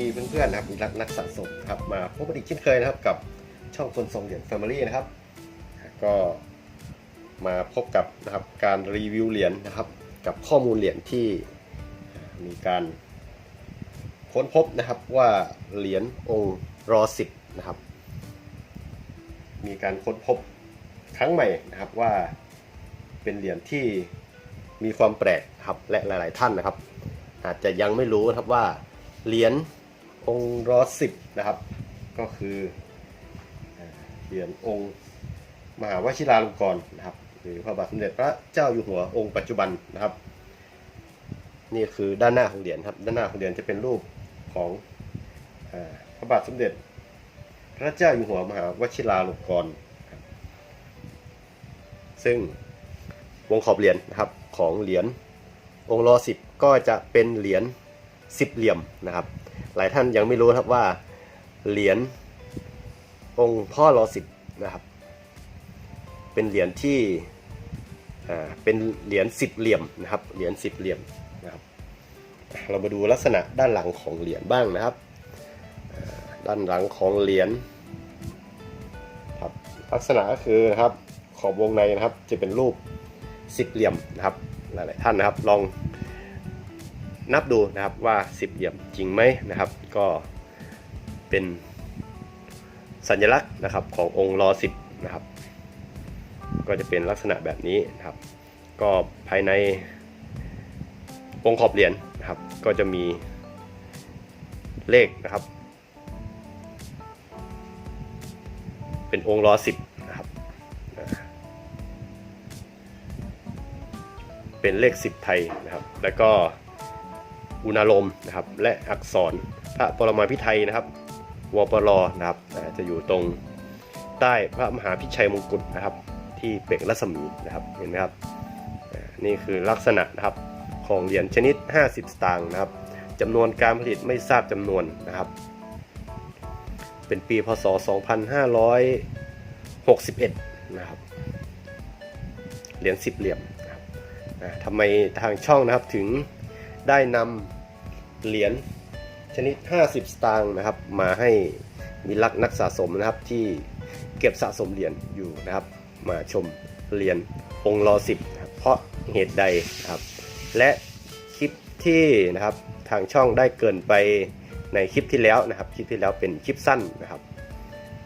ดีเพื่อนๆนะครับมีรักนักสะสมครับมาพบกันอีกเช่นเคยนะครับกับช่องคนทรงเหรียญ Family นะครับ ก็มาพบกับนะครับการรีวิวเหรียญนะครับ กับข้อมูลเหรียญที่มีการค้นพบนะครับว่าเหรียญองค์รอสิบนะครับ มีการค้นพบครั้งใหม่นะครับว่าเป็นเหรียญที่มีความแปลกครับและหลาย ๆ ท่านนะครับ อาจจะยังไม่รู้นะครับว่าเหรียญ องค์รอสิบนะครับ ก็คือเหรียญองค์มหาวชิราลงกรณ์นะครับหรือพระบาทสมเด็จพระเจ้าอยู่หัวองค์ปัจจุบันนะครับ นี่คือด้านหน้าของเหรียญครับ ด้านหน้าของเหรียญจะเป็นรูปของอพระบาทสมเด็จ พระเจ้าอยู่หัวมหาวชิราลงกรณ์ซึ่งวงขอบเหรียญนะครับของเหรียญองค์รอสิบก็จะเป็นเหรียญสิบเหลี่ยมนะครับ หลายท่านยังไม่รู้ครับว่าเหรียญองค์พ่อรอสิบนะครับ เป็นเหรียญที่อ่าเป็นเหรียญสิบเหลี่ยมนะครับเหรียญสิบเหลี่ยมนะครับเรามาดูลักษณะด้านหลังของเหรียญบ้างนะครับ ด้านหลังของเหรียญครับลักษณะก็คือนะครับขอบวงในนะครับจะเป็นรูปสิบเหลี่ยมนะครับหลายๆท่านนะครับลอง นับดูนะครับว่าสิบเหลี่ยมจริงไหมนะครับ ก็เป็นสัญลักษณ์นะครับขององค์รอสิบนะครับ ก็จะเป็นลักษณะแบบนี้นะครับ ก็ภายในวงค์ขอบเหรียญนะครับ ก็จะมีเลขนะครับ เป็นองค์รอสิบนะครับ เป็นเลขสิบไทยนะครับ แล้วก็ อุณาลมนะครับและอักษรพระปรมาภิไธยนะครับวปรนะครับจะอยู่ตรงใต้พระมหาพิชัยมงกุฎนะครับ ที่เปล่งรัศมีนะครับเห็นไหมครับนี่คือลักษณะนะครับของเหรียญชนิด 50 สตางค์นะครับจำนวนการผลิตไม่ทราบจำนวนนะครับ เป็นปีพศ 2561 นะครับ เหรียญ10เหลี่ยมนะครับทำไมทางช่องนะครับถึง ได้นำเหรียญชนิด 50 สตางค์นะครับ มาให้มีลักนักสะสมนะครับที่เก็บสะสมเหรียญอยู่นะครับ มาชมเหรียญองค์รอสิบเพราะเหตุใดนะครับ และคลิปที่นะครับทางช่องได้เกินไปในคลิปที่แล้วนะครับ คลิปที่แล้วเป็นคลิปสั้นนะครับ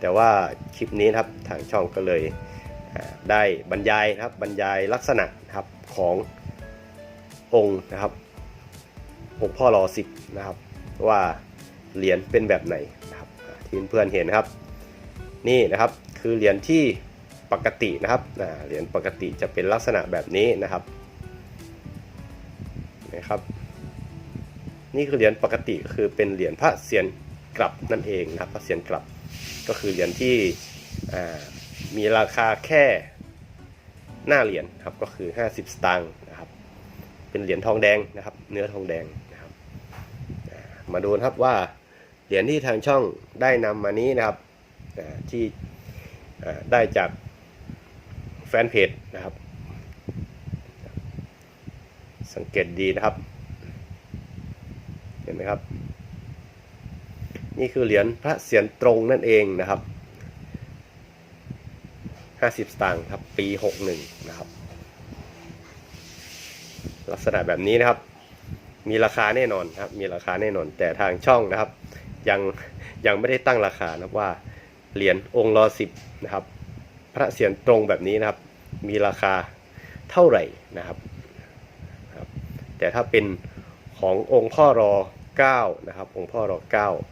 แต่ว่าคลิปนี้นะครับทางช่องก็เลยได้บรรยายนะครับบรรยายลักษณะนะครับขององค์นะครับ องค์พ่อรอสิบนะครับ ว่าเหรียญเป็นแบบไหนนะครับที่เพื่อนเห็นนะครับ นี่นะครับคือเหรียญที่ปกตินะครับเหรียญปกติจะเป็นลักษณะแบบนี้นะครับนะครับ นี่คือเหรียญปกติคือเป็นเหรียญพระเศียรกลับนั่นเองนะครับพระเศียรกลับก็คือเหรียญที่มีราคาแค่หน้าเหรียญครับก็คือ 50 สตางค์นะครับ เป็นเหรียญทองแดงนะครับ เนื้อทองแดง มาดูนะครับว่าเหรียญที่ทางช่องได้นำมานี้นะครับที่ได้จากแฟนเพจนะครับ สังเกตดีนะครับ เห็นไหมครับ นี่คือเหรียญพระเศียรตรงนั่นเองนะครับ50สตางค์ครับปี 61 นะครับ ลักษณะแบบนี้นะครับ มีราคาแน่นอนครับ มีราคาแน่นอน แต่ทางช่องนะครับ ยังยังไม่ได้ตั้งราคานะครับว่าเหรียญองค์รอสิบนะครับ พระเศียรตรงแบบนี้นะครับ มีราคาเท่าไหร่นะครับ แต่ถ้าเป็นขององค์พ่อรอ9นะครับ องค์พ่อรอ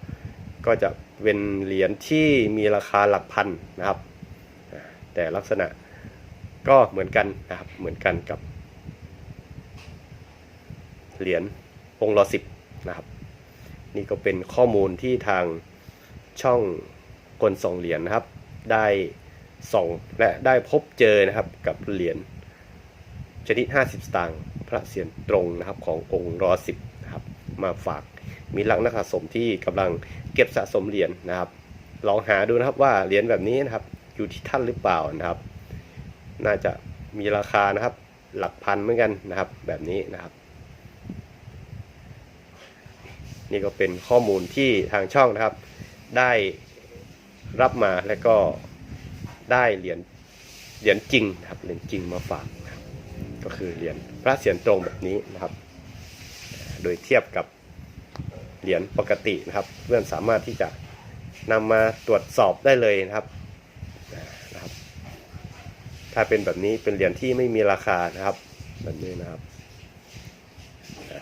9ก็จะเป็นเหรียญที่มีราคาหลักพันนะครับ แต่ลักษณะก็เหมือนกันนะครับ เหมือนกันกับ เหรียญองค์รอสิบนะครับ นี่ก็เป็นข้อมูลที่ทางช่องกลส่องเหรียญนะครับ ได้ส่องและได้พบเจอนะครับกับเหรียญชนิด 50 สตางค์พระเศียรตรงนะครับขององค์รอสิบนะครับมาฝากมีลักนักสะสมที่กำลังเก็บสะสมเหรียญนะครับ ลองหาดูนะครับว่าเหรียญแบบนี้นะครับอยู่ที่ท่านหรือเปล่านะครับ น่าจะมีราคานะครับหลักพันเหมือนกันนะครับแบบนี้นะครับ นี่ก็เป็นข้อมูลที่ทางช่องนะครับ ได้รับมาแล้วก็ได้เหรียญเหรียญจริงครับเหรียญจริงมาฝากนะครับก็คือเหรียญพระเศียรตรงแบบนี้นะครับ โดยเทียบกับเหรียญปกตินะครับ เพื่อนสามารถที่จะนำมาตรวจสอบได้เลยนะครับนะครับ ถ้าเป็นแบบนี้เป็นเหรียญที่ไม่มีราคานะครับแบบนี้นะครับ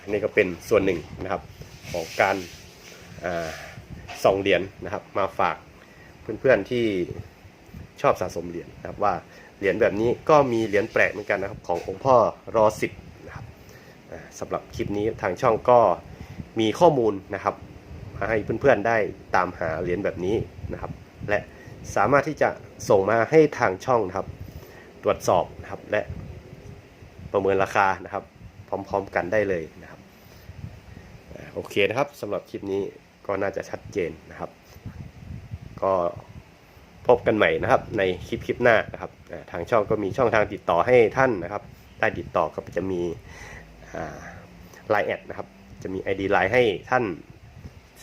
นี่ก็เป็นส่วนหนึ่งนะครับ ของการส่องเหรียญนะครับ มาฝากเพื่อนๆที่ชอบสะสมเหรียญนะครับว่าเหรียญแบบนี้ก็มีเหรียญแปลกเหมือนกันนะครับขององค์พ่อรอสิบนะครับสำหรับคลิปนี้ทางช่องก็มีข้อมูลนะครับมาให้เพื่อนๆได้ตามหาเหรียญแบบนี้นะครับ และสามารถที่จะส่งมาให้ทางช่องนะครับ ตรวจสอบนะครับและประเมินราคานะครับ พร้อมๆกันได้เลยนะครับ โอเคนะครับสำหรับคลิปนี้ก็น่าจะชัดเจนนะครับ ก็พบกันใหม่นะครับ ในคลิปคลิปหน้านะครับทางช่องก็มีช่องทางติดต่อให้ท่านนะครับได้ติดต่อก็จะมีไลน์แอดนะครับ จะมี ID ไลน์ให้ท่าน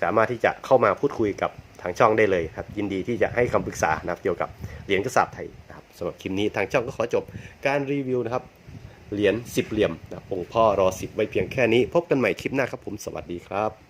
สามารถที่จะเข้ามาพูดคุยกับทางช่องได้เลยครับ ยินดีที่จะให้คำปรึกษานะครับเกี่ยวกับเหรียญกระสาบไทยนะครับสำหรับคลิปนี้ทางช่องก็ขอจบการรีวิวนะครับ เหรียญสิบเหลี่ยมนะองค์พ่อรอสิบไว้เพียงแค่นี้ พบกันใหม่คลิปหน้าครับผมสวัสดีครับ